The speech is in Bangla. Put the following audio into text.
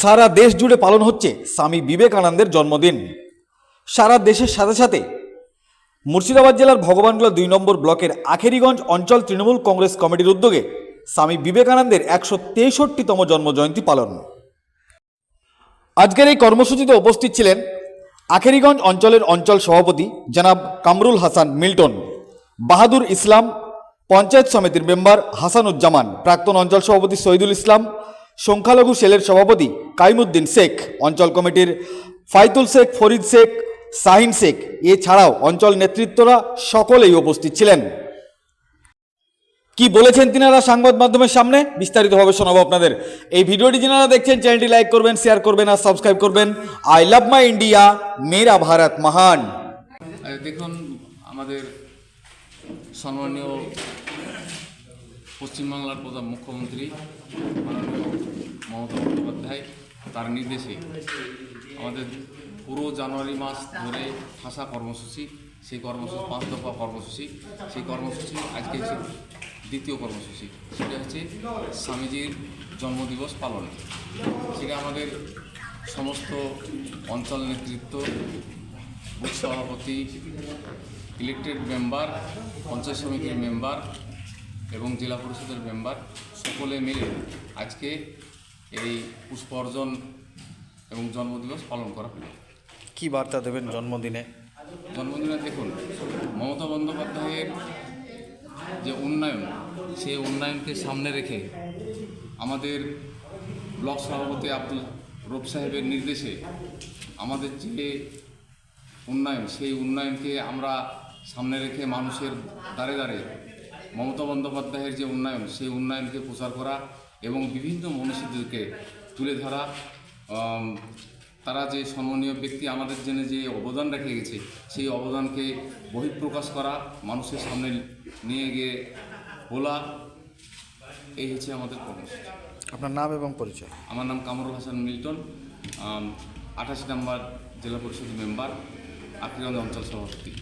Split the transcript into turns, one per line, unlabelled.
সারা দেশ জুড়ে পালন হচ্ছে স্বামী বিবেকানন্দের জন্মদিন। সারা দেশের সাথে সাথে মুর্শিদাবাদ জেলার ভগবানগোলা দুই নম্বর ব্লকের আখেরিগঞ্জ অঞ্চল তৃণমূল কংগ্রেস কমিটির উদ্যোগে স্বামী বিবেকানন্দের একশো তেষট্টিতম জন্মজয়ন্তী পালন। আজকের এই কর্মসূচিতে উপস্থিত ছিলেন আখেরিগঞ্জ অঞ্চলের অঞ্চল সভাপতি জনাব কামরুল হাসান মিল্টন, বাহাদুর ইসলাম, পঞ্চায়েত সমিতির মেম্বার হাসানুজ্জামান, প্রাক্তন অঞ্চল সভাপতি শহীদুল ইসলাম সংখ্যালঘু সেলের সভাপতি কাইমুদ্দিন শেখ, অঞ্চল কমিটির ফাইতুল শেখ, ফরিদ শেখ, শাহিন শেখ, এছাড়াও অঞ্চল নেতৃত্বরা সকলেই উপস্থিত ছিলেন। কি বলেছেন তিনারা সংবাদ মাধ্যমের সামনে? বিস্তারিতভাবে শোনাবো আপনাদের। এই ভিডিওটি যারা দেখছেন, চ্যানেলটি লাইক করবেন, শেয়ার করবেন আর সাবস্ক্রাইব করবেন। আই লাভ মাই ইন্ডিয়া, মেরা ভারত মহান।
দেখুন, আমাদের সম্মানীয় পশ্চিমবাংলার প্রধান মুখ্যমন্ত্রী মমতা বন্দ্যোপাধ্যায় তার নির্দেশে আমাদের পুরো জানুয়ারি মাস ধরে ভাষা কর্মসূচি, সেই কর্মসূচি, পাঁচ দফা কর্মসূচি, সেই কর্মসূচি আজকে হচ্ছে দ্বিতীয় কর্মসূচি। সেটা হচ্ছে স্বামীজির জন্মদিবস পালন। সেটা আমাদের সমস্ত অঞ্চল নেতৃত্ব, বুথ সভাপতি ইলেকটেড মেম্বার পঞ্চায়েত সমিতির মেম্বার এবং জেলা পরিষদের মেম্বার সকলে মিলে আজকে এই পুষ্প অর্জন এবং জন্মদিবস পালন করা হলো।
কি বার্তা দেবেন জন্মদিনে?
জন্মদিনে দেখুন মমতা বন্দ্যোপাধ্যায়ের যে উন্নয়ন সেই উন্নয়নকে সামনে রেখে আমাদের ব্লক সভাপতি আব্দুল রব সাহেবের নির্দেশে আমাদের যে উন্নয়ন সেই উন্নয়নকে আমরা সামনে রেখে মানুষের দ্বারে দ্বারে মমতা বন্দ্যোপাধ্যায়ের যে উন্নয়ন সেই উন্নয়নকে প্রচার করা এবং বিভিন্ন মনীষীদেরকে তুলে ধরা তারা যে সম্মানীয় ব্যক্তি আমাদের জন্য যে অবদান রেখে গেছে সেই অবদানকে বহিঃপ্রকাশ করা মানুষের সামনে নিয়ে গিয়ে বলা এই হচ্ছে আমাদের কর্মসূচি।
আপনার নাম এবং পরিচয়।
আমার নাম কামরুল হাসান মিল্টন আঠাশি নম্বর জেলা পরিষদ মেম্বার আকিরগঞ্জ অঞ্চল সভাপতি।